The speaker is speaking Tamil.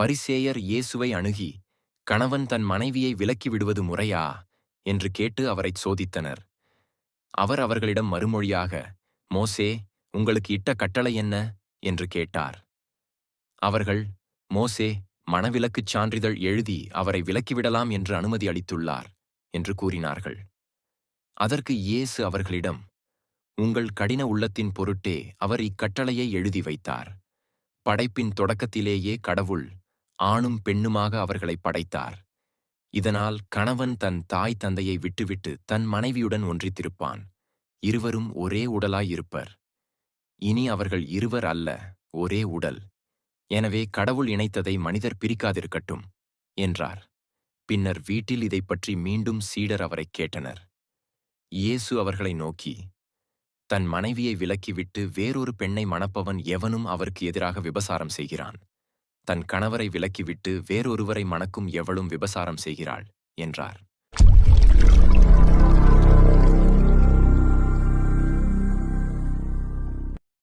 பரிசேயர் இயேசுவை அணுகி கணவன் தன் மனைவியை விலக்கி விடுவது முறையா என்று கேட்டு அவரைச் சோதித்தனர். அவர் அவர்களிடம் மறுமொழியாக மோசே உங்களுக்கு இட்ட கட்டளை என்ன என்று கேட்டார். அவர்கள் மோசே மணவிலக்குச் சான்றிதழ் எழுதி அவரை விலக்கிவிடலாம் என்று அனுமதி அளித்துள்ளார் என்று கூறினார்கள். அதற்கு இயேசு அவர்களிடம் உங்கள் கடின உள்ளத்தின் பொருட்டே அவர் இக்கட்டளையை எழுதி வைத்தார். படைப்பின் தொடக்கத்திலேயே கடவுள் ஆணும் பெண்ணுமாக அவர்களை படைத்தார். இதனால் கணவன் தன் தாய் தந்தையை விட்டுவிட்டு தன் மனைவியுடன் ஒன்றித்திருப்பான். இருவரும் ஒரே உடலாயிருப்பர் இனி அவர்கள் இருவர் அல்ல ஒரே உடல். எனவே கடவுள் இணைத்ததை மனிதர் பிரிக்காதிருக்கட்டும் என்றார். பின்னர் வீட்டில் இதைப் பற்றி மீண்டும் சீடர் அவரைக் கேட்டனர். இயேசு அவர்களை நோக்கி தன் மனைவியை விலக்கிவிட்டு வேறொரு பெண்ணை மணப்பவன் எவனும் அவருக்கு எதிராக விபசாரம் செய்கிறான். தன் கணவரை விலக்கிவிட்டு வேறொருவரை மணக்கும் எவளும் விபசாரம் செய்கிறாள் என்றார்.